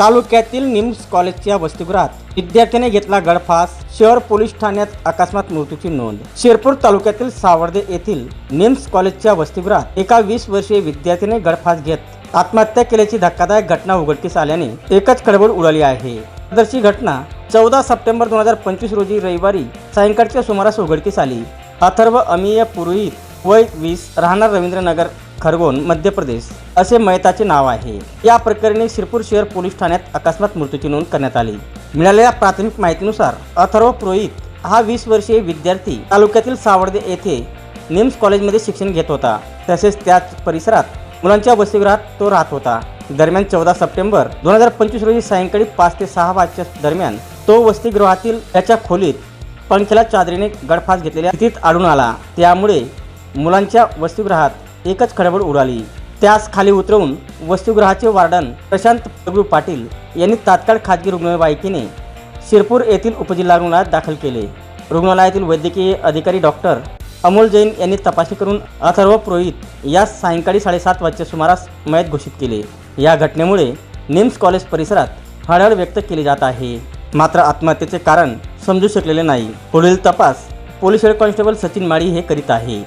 तालुक्यातील निम्स कॉलेजच्या वसतिगृहात विद्यार्थ्याने घेतला गळफास शहर पोलीस ठाण्यात अकस्मात मृत्यूची नोंद. शिरपूर तालुक्यातील सावर्दे येथील निम्स कॉलेजच्या वसतिगृहात एका वीस वर्षीय विद्यार्थ्याने गळफास घेत आत्महत्या केल्याची धक्कादायक घटना उघडकीस आल्याने एकच खळबळ उडाली आहे. सदरची घटना चौदा सप्टेंबर दोन हजार पंचवीस रोजी रविवारी सायंकाळच्या सुमारास उघडकीस आली. अथर्व अमीय पुरोहित वय वीस राहणार रवींद्रनगर खरगोन मध्य प्रदेश असे मयताचे नाव आहे. या प्रकरणी शिरपूर शहर पोलीस ठाण्यात अकस्मात मृत्यूची नोंद करण्यात आली. मिळालेल्या प्राथमिक माहितीनुसार अथर्व पुरोहित हा वीस वर्षीय विद्यार्थी तालुक्यातील सावर्दे येथे निम्स कॉलेजमध्ये शिक्षण घेत होता. तसेच त्याच परिसरात मुलांच्या वसतिगृहात तो राहत होता. दरम्यान चौदा सप्टेंबर दोन हजार पंचवीस रोजी सायंकाळी पाच ते सहा वाजच्या दरम्यान तो वसतिगृहातील त्याच्या खोलीत पंख्याला चादरीने गडफास घेतलेल्या स्थितीत आढळून आला. त्यामुळे मुलांच्या वसतिगृहात एकच खळबळ उडाली. त्यास खाली उतरवून वसतिगृहाचे वार्डन प्रशांत प्रभू पाटील यांनी तात्काळ खाजगी रुग्णवाहिकेने शिरपूर येथील उपजिल्हा रुग्णालयात दाखल केले. रुग्णालयातील वैद्यकीय अधिकारी डॉक्टर अमोल जैन यांनी तपासणी करून अथर्व पुरोहित यास सायंकाळी साडेसात वाजच्या सुमारास मयत घोषित केले. या घटनेमुळे निम्स कॉलेज परिसरात हळहळ व्यक्त केली जात आहे. मात्र आत्महत्येचे कारण समजू शकलेले नाही. पुढील तपास police head constable Sachin Mali हे करीत आहे.